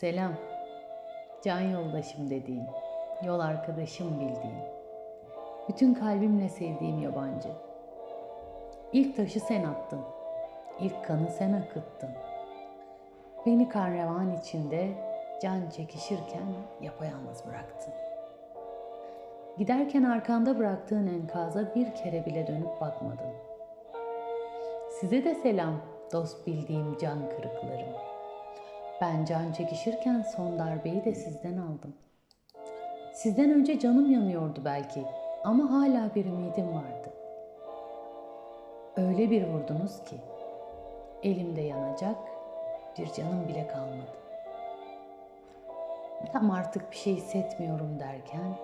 Selam. Can yoldaşım dediğin, yol arkadaşım bildiğin, bütün kalbimle sevdiğim yabancı. İlk taşı sen attın, ilk kanı sen akıttın. Beni karnevan içinde can çekişirken yapayalnız bıraktın. Giderken arkanda bıraktığın enkaza bir kere bile dönüp bakmadın. Size de selam dost bildiğim can kırıklarım. Ben can çekişirken son darbeyi de sizden aldım. Sizden önce canım yanıyordu belki ama hala bir ümidim vardı. Öyle bir vurdunuz ki elimde yanacak bir canım bile kalmadı. Tam artık bir şey hissetmiyorum derken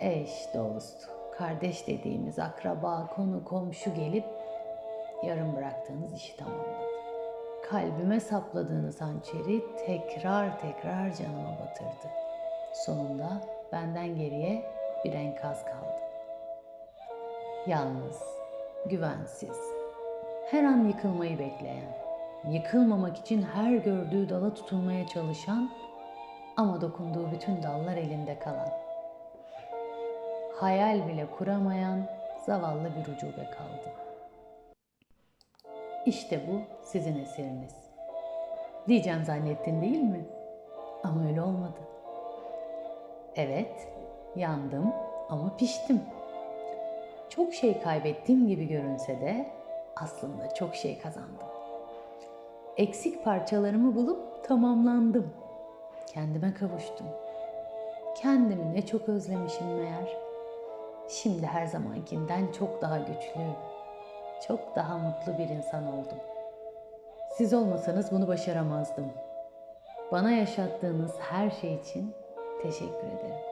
eş, dost, kardeş dediğimiz akraba, konu, komşu gelip yarım bıraktığınız işi tamamladı. Kalbime sapladığınız hançeri tekrar tekrar canıma batırdı. Sonunda benden geriye bir enkaz kaldı. Yalnız, güvensiz, her an yıkılmayı bekleyen, yıkılmamak için her gördüğü dala tutunmaya çalışan ama dokunduğu bütün dallar elinde kalan, hayal bile kuramayan zavallı bir ucube kaldı. İşte bu sizin eseriniz. Diyeceğim zannettin değil mi? Ama öyle olmadı. Evet, yandım ama piştim. Çok şey kaybettiğim gibi görünse de aslında çok şey kazandım. Eksik parçalarımı bulup tamamlandım. Kendime kavuştum. Kendimi ne çok özlemişim meğer. Şimdi her zamankinden çok daha güçlü, çok daha mutlu bir insan oldum. Siz olmasanız bunu başaramazdım. Bana yaşattığınız her şey için teşekkür ederim.